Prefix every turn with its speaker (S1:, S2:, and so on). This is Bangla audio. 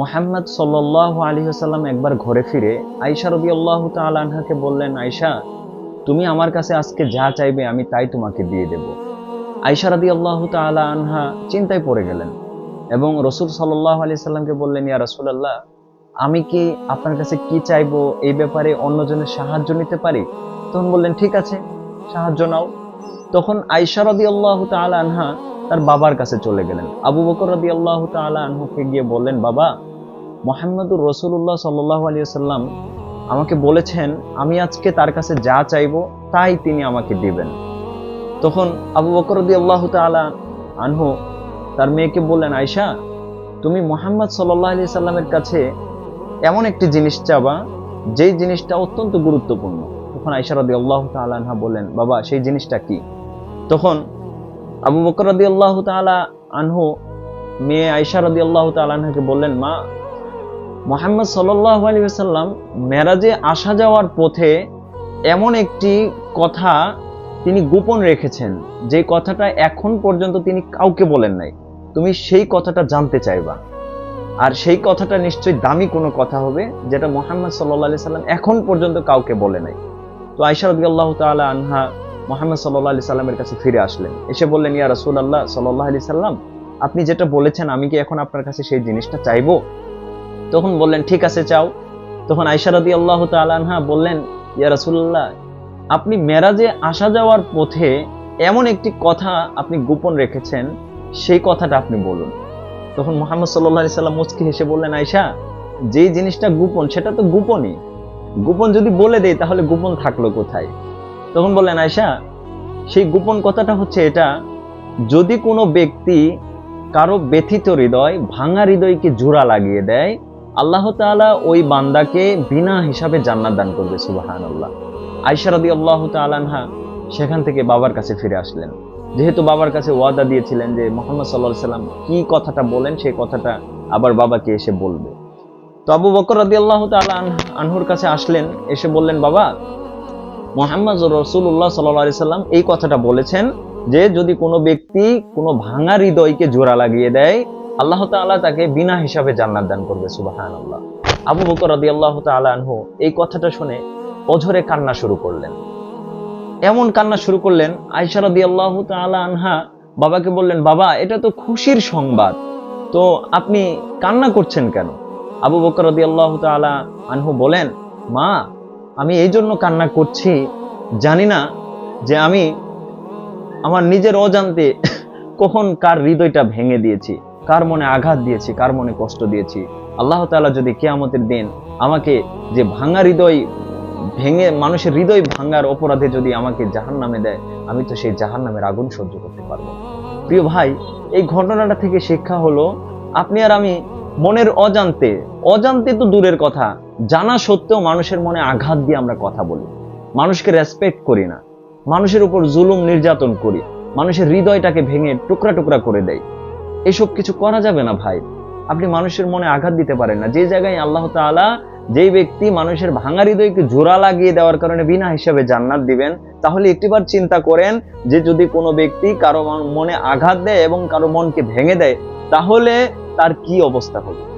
S1: মোহাম্মদ সাল্লাহ আলী সাল্লাম একবার ঘরে ফিরে আইসা রবি আল্লাহ আনহাকে বললেন আয়সা তুমি আমার কাছে আজকে যা চাইবে আমি তাই তোমাকে দিয়ে দেব। আইসা রবি আল্লাহ তালা আনহা চিন্তায় পড়ে গেলেন এবং রসুল সাল্লাহ আলি সাল্লামকে বললেন, ইয়া রসুলাল্লাহ, আমি কি আপনার কাছে কি চাইব? এই ব্যাপারে অন্যজনের সাহায্য নিতে পারি? তখন বললেন, ঠিক আছে, সাহায্য নাও। তখন আইসা রদি আল্লাহ তালা আনহা তার বাবার কাছে চলে গেলেন। আবু বকর রদি আল্লাহ তালা গিয়ে বললেন, বাবা, মোহাম্মদুর রসুল্লাহ সাল্লাহ আলিয়া সাল্লাম আমাকে বলেছেন, আমি আজকে তার কাছে যা চাইব তাই তিনি আমাকে দিবেন। তখন আবু বকর রদি আল্লাহ তালা আনহু তার মেয়েকে বললেন আয়সা তুমি মোহাম্মদ সাল্লাহ আলি সাল্লামের কাছে এমন একটি জিনিস চাবা, যেই জিনিসটা অত্যন্ত গুরুত্বপূর্ণ। তখন আয়সা রদি আল্লাহ তালাহা বললেন, বাবা, সেই জিনিসটা কি? তখন আবু বকর রদি আল্লাহ তালা আনহু, মেয়ে আয়সা রদি আল্লাহ তালাহাকে বললেন, মা, মোহাম্মদ সাল্লাহ সাল্লাম মেরাজে আসা যাওয়ার পথে এমন একটি কথা তিনি গোপন রেখেছেন, যে কথাটা এখন পর্যন্ত তিনি কাউকে বলেন নাই। তুমি সেই কথাটা জানতে চাইবা। আর সেই কথাটা নিশ্চয়ই দামি কোনো কথা হবে, যেটা মোহাম্মদ সাল্লাহ সাল্লাম এখন পর্যন্ত কাউকে বলে নাই। তো আয়সা রবি আল্লাহ তালা আনহা মোহাম্মদ সাল্লাহ আলি সাল্লামের কাছে ফিরে আসলেন। এসে বললেন, ইয়া রসুল আল্লাহ সাল্লাহ আলি সাল্লাম, আপনি যেটা বলেছেন, আমি কি এখন আপনার কাছে সেই জিনিসটা চাইব? তখন বললেন, ঠিক আছে, চাও। তখন আয়সা রদি আল্লাহ তালানহা বললেন, ইয়া রসুল্লাহ আপনি মেরাজে আসা যাওয়ার পথে এমন একটি কথা আপনি গোপন রেখেছেন, সেই কথাটা আপনি বলুন। তখন মোহাম্মদ সাল্লাহ সাল্লাম মুচকি হেসে বললেন আয়সা যেই জিনিসটা গোপন, সেটা তো গোপনই। গোপন যদি বলে দেয় তাহলে গোপন থাকল কোথায়? তখন বললেন আয়সা সেই গোপন কথাটা হচ্ছে এটা, যদি কোনো ব্যক্তি কারও ব্যথিত হৃদয়, ভাঙা হৃদয়কে জোড়া লাগিয়ে দেয়, আল্লাহ তাআলা ওই বান্দাকে বিনা হিসাবে জান্নাত দান করবে সুবাহান আল্লাহ আয়সা রদি আল্লাহ তালানহা সেখান থেকে বাবার কাছে ফিরে আসলেন। যেহেতু বাবার কাছে ওয়াদা দিয়েছিলেন যে মোহাম্মদ সাল্লাহ সাল্লাম কি কথাটা বলেন, সেই কথাটা আবার বাবাকে এসে বলবে। তো আবু বকর রাদি আল্লাহ তালা আনহুর কাছে আসলেন, এসে বললেন, বাবা মোহাম্মদ রসুল্লাহ সাল্লাহ সাল্লাম এই কথাটা বলেছেন যে যদি কোনো ব্যক্তি কোনো ভাঙা হৃদয়কে জোড়া লাগিয়ে দেয়, আল্লাহ তাআলা তাকে বিনা হিসাবে জান্নাত দান করবে সুবাহান আল্লাহ আবু বকর রাদি আল্লাহ আনহু এই কথাটা শুনে অঝরে কান্না শুরু করলেন। এমন কান্না শুরু করলেন আয়সা রাদি আল্লাহ আনহা বাবাকে বললেন, বাবা, এটা তো খুশির সংবাদ। তো আপনি কান্না করছেন কেন? আবু বকর রাদি আল্লাহ আনহু বলেন, মা আমি এই জন্য কান্না করছি, জানি না যে আমি আমার নিজের অজান্তে কখন কার হৃদয়টা ভেঙে দিয়েছি, কার মনে আঘাত দিয়েছি, কার মনে কষ্ট দিয়েছি। আল্লাহ তাআলা যদি কেয়ামতের দিন আমাকে যে ভাঙা হৃদয় ভেঙে, মানুষের হৃদয় ভাঙার অপরাধে যদি আমাকে জাহান নামে দেয়, আমি তো সেই জাহান নামের আগুন সহ্য করতে পারব। প্রিয় ভাই, এই ঘটনাটা থেকে শিক্ষা হলো, আপনি আর আমি মনের অজান্তে অজান্তে তো দূরের কথা জানা সত্ত্বেও মানুষের মনে আঘাত দিয়ে আমরা কথা বলি। মানুষকে রেসপেক্ট করি না। মানুষের উপর জুলুম নির্যাতন করি। মানুষের হৃদয়টাকে ভেঙে টুকরা টুকরা করে দেয় এসব কিছু করা যাবে না ভাই। আপনি মানুষের মনে আঘাত দিতে পারেন না। যে জায়গায় আল্লাহ তাআলা যেই ব্যক্তি মানুষের ভাঙা হৃদয়কে জোড়া লাগিয়ে দেওয়ার কারণে বিনা হিসাবে জান্নাত দিবেন, তাহলে একটিবার চিন্তা করেন যে যদি কোনো ব্যক্তি কারও মনে আঘাত দেয় এবং কারও মনকে ভেঙে দেয়, তাহলে তার কি অবস্থা হবে?